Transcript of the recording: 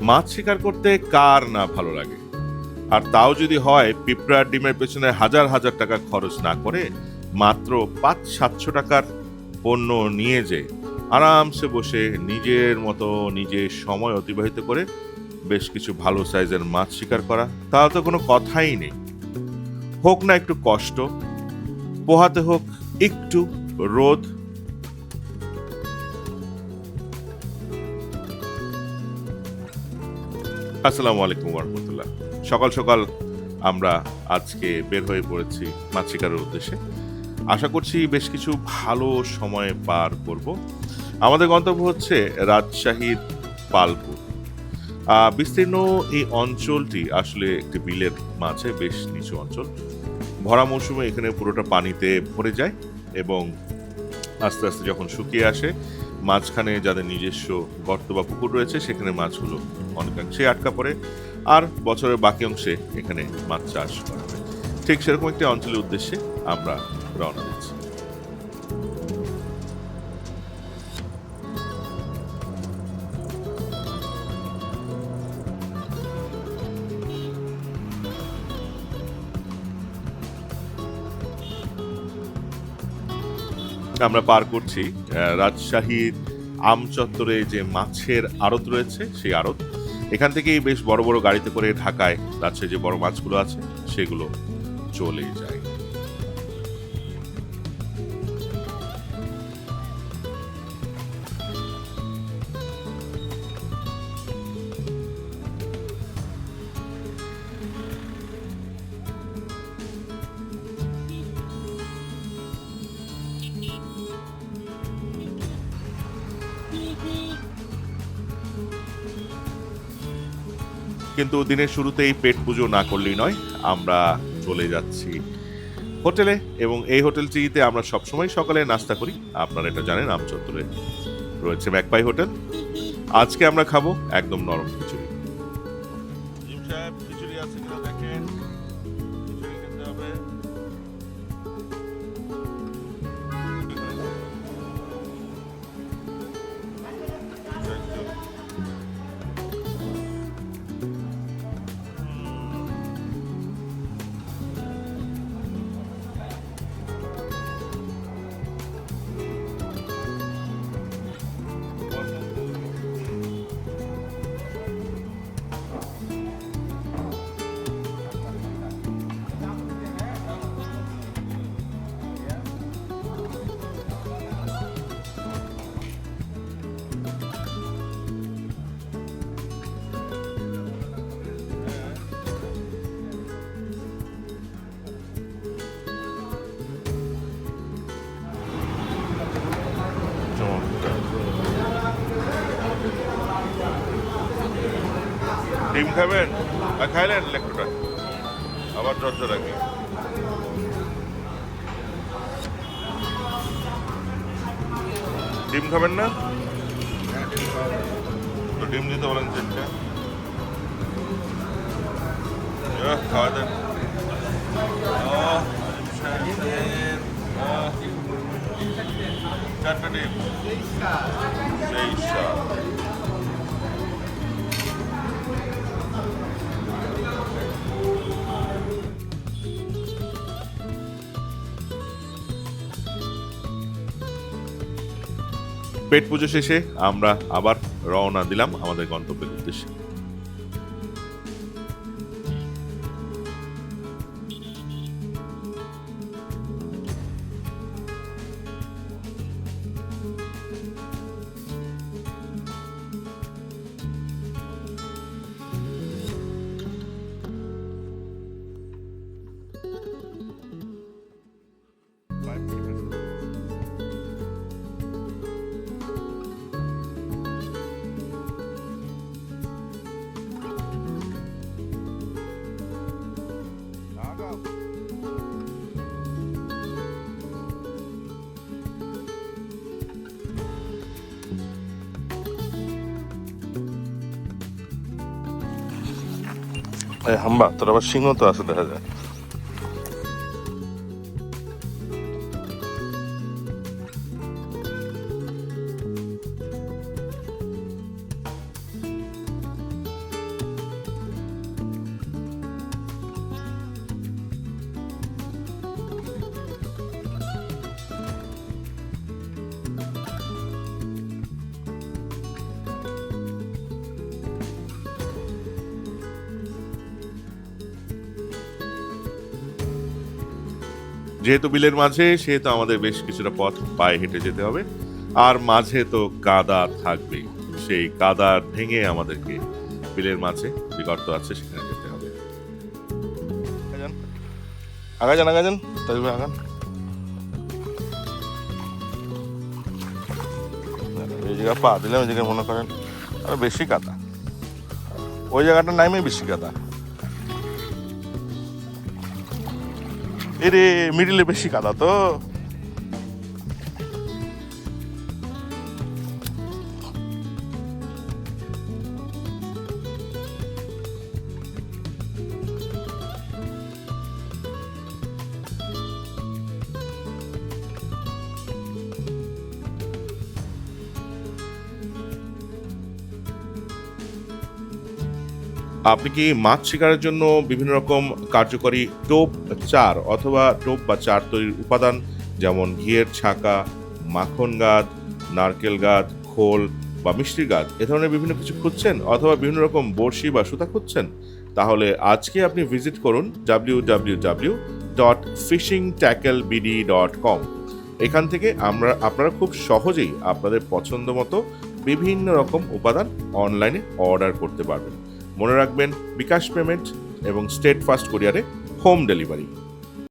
মাছ শিকার করতে কার না ভালো লাগে? আর তাও যদি হয়, পিঁপড়ার ডিমের পেছনে হাজার হাজার টাকা খরচ না করে মাত্র পাঁচ সাতশো টাকার পণ্য নিয়ে যে আরামসে বসে নিজের মতো নিজের সময় অতিবাহিত করে বেশ কিছু ভালো সাইজের মাছ শিকার করা তাহলে তো কোনো কথাই নেই। হোক না একটু কষ্ট, পোহাতে হোক একটু রোদ আসসালামু আলাইকুম রহমতুল্লাহ সকাল সকাল আমরা আজকে বের হয়ে পড়েছি মাছ উদ্দেশ্যে। আশা করছি বেশ কিছু ভালো সময় পার করব। আমাদের গন্তব্য হচ্ছে রাজশাহীর পালপুর। বিস্তীর্ণ এই অঞ্চলটি আসলে একটি বিলের মাঝে, বেশ নিচু অঞ্চল। ভরা মৌসুমে এখানে পুরোটা পানিতে ভরে যায় এবং আস্তে আস্তে যখন শুকিয়ে আসে, মাঝখানে যাদের নিজস্ব গর্ত বা পুকুর রয়েছে, সেখানে মাছগুলো অনেকাংশে আটকা পড়ে, আর বছরের বাকি অংশে এখানে মাছ চাষ করা হয়। ঠিক সেরকম একটি অঞ্চলের উদ্দেশ্যে আমরা রওনা দিচ্ছি। আমরা পার করছি রাজশাহীর আম চত্বরে যে মাছের আড়ত রয়েছে, সেই আড়ত এখান থেকেই বেশ বড় বড় গাড়িতে করে ঢাকায় রাজশাহী যে বড় মাছগুলো আছে, সেগুলো চলে যায়। কিন্তু দিনের শুরুতেই পেট পুজো না করলেই নয়, আমরা চলে যাচ্ছি হোটেলে এবং এই হোটেলটিতে আমরা সবসময় সকালে নাস্তা করি। আপনারা এটা জানেন আমচত্বরে রয়েছে ম্যাকপাই হোটেল। আজকে আমরা খাব একদম নরম খিচুড়ি। ডিম খাবেন আর খাইলেন? লেখটা আবার চর্চা রাখি ডিম খাবেন না? তো ডিম দিতে বলেন আহ, খাওয়া দেন। চারটা ডিম। সেই স্বাদ। পেট পুজো শেষে আমরা আবার রওনা দিলাম আমাদের গন্তব্যের উদ্দেশ্যে। হাম্বা তোর আবার সিংহ তো আছে দেখা যায়। যেহেতু বিলের মাঝে, সেহেতু আমাদের বেশ কিছুটা পথ পায়ে হেঁটে যেতে হবে। আর মাঝে তো কাদা থাকবেই। সেই কাদা ভেঙে আমাদেরকে বিলের মাঝে যে গর্ত আছে, সেখানে যেতে হবে। আগা যান আগা আগান। এই জায়গা পা দিলাম, এই জায়গায় মনে করেন আরও বেশি কাদা। ওই জায়গাটার নামে বেশি কাদা। এরে মিডিলে বেশি কাদা তো। আপনি কি মাছ শিকারের জন্য বিভিন্ন রকম কার্যকরী টোপ চার অথবা টোপ বা চার তৈরির উপাদান, যেমন ঘিয়ের ছাকা, মাখন গাছ নারকেল গাছ খোল বা মিষ্টির গাছ এ ধরনের বিভিন্ন কিছু খুঁজছেন অথবা বিভিন্ন রকম বড়শি বা সুতা খুঁজছেন? তাহলে আজকে আপনি ভিজিট করুন W W W dot fishing tackle BD dot com এখান থেকে আমরা, আপনারা খুব সহজেই আপনাদের পছন্দ মতো বিভিন্ন রকম উপাদান অনলাইনে অর্ডার করতে পারবেন। মনে রাখবেন বিকাশ পেমেন্ট এবং স্টেট ফাস্ট কোরিয়ারে হোম ডেলিভারি।